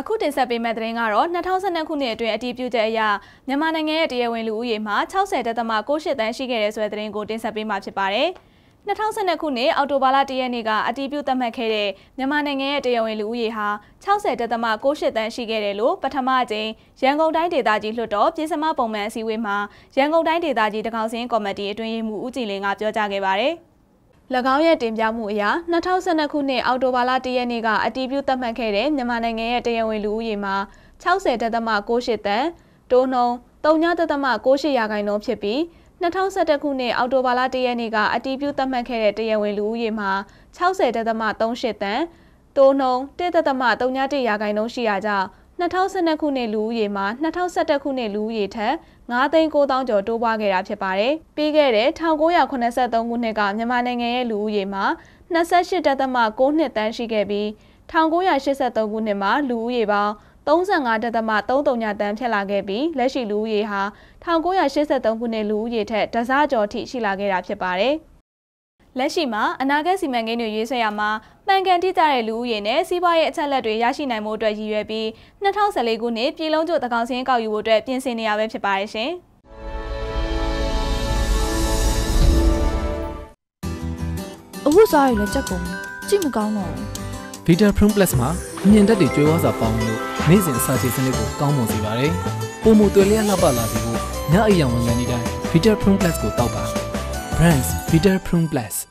အခုတင်ဆက်ပေးမယ့်သတင်းကတော့2012ခုနှစ်အတွင်းအတည်ပြုချက်အရမြန်မာနိုင်ငံရဲ့တရားဝင်လူဦးရေမှာ60.68တန်းရှိခဲ့တဲ့ဆိုတဲ့သတင်းကိုတင်ဆက်ပေးမှာဖြစ်ပါတယ်။2012ခုနှစ်အောက်တိုဘာလ1ရက်နေ့ကအတည်ပြုသတ်မှတ်ခဲ့တဲ့မြန်မာနိုင်ငံရဲ့တရားဝင်လူဦးရေဟာ60.68တန်းရှိခဲ့တယ်လို့ပထမအကြိမ်ရန်ကုန်တိုင်းဒေသကြီးလွှတ်တော်ပြည်စမပုံမှန်အစည်းအဝေးမှာရန်ကုန်တိုင်းဒေသကြီးတကောင်စင်းကော်မတီအတွင်းရေးမှူးဦးကြည်လင်းကပြောကြားခဲ့ပါတယ်။၎ င်းရဲ့တင်ပြမှုအရ2012ခုနှစ်အောက်တိုဘာလ1ရက်နေ့ကအတည်ပြုသတ်မှတ်ခဲ့တဲ့မြန်မာနိုင်ငံရဲ့တရားဝင်လူဦးရေမှာ60.68တန်းတိုးနှုန်း3.68ရာခိုင်နှုန်းဖြစ်ပြီး2011ခုနှစ်အောက်တိုဘာလ1ရက်နေ့ကအတည်ပြုသတ်မှတ်ခဲ့တဲ့တရားဝင်လူဦးရေမှာ60.38တန်းတိုးနှုန်း1.31ရာခိုင်နှုန်းရှိရာကြောင့် 2012ခုနှစ်လူဦးရေမှာ2011ခုနှစ်လူဦးရေထက်9သိန်း9000ကျော်တိုးပွားခဲ့တာဖြစ်ပါတယ်။ပြီးခဲ့တဲ့1983ခုနှစ်ကမြန်မာနိုင်ငံရဲ့လူဦးရေမှာ28.6နှစ်တန်းရှိခဲ့ပြီး1983ခုနှစ်မှာလူဦးရေပေါင်း35.33တန်းဖြစ်လာခဲ့ပြီးလက်ရှိလူဦးရေဟာ1983ခုနှစ်လူဦးရေထက်တစားကျော်ထိရှိလာခဲ့တာဖြစ်ပါတယ်။ လက်ရှိမှာအနာဂတ်စီမံကိန်းတွေရေးဆွဲရမှာမှန်ကန်တိကျတဲ့လူဦးရေနဲ့စီးပွားရေးအချက်အလက်တွေရရှိနိုင်မှုအတွက်ရည်ရွယ်ပြီး2014ခုနှစ်ပြည်လုံးကျွတ်တကောင်စင်းကောက်ယူဖို့အတွက်ပြင်ဆင်နေရပဲဖြစ်ပါရဲ့ရှင်။အဝတ်စားရည်လည်းကြက်ကုန်ကြည့်မကောင်းတော့ဘူး။ Vita Prune Plus မှာအမြင်တက်တွေကျွေးဝါစာပေါင်းလို့နေ့စဉ်အစာချေစနစ်ကိုကောင်းမွန်စေပါတယ်။ပုံမှုတွေ့လျက်လှပလာစေဖို့ညအိပ်ရောင်ဝင်ငန်းဒီတိုင်း Vita Prune Plus ကိုတောက်ပါ။ Brands Vita Prune Plus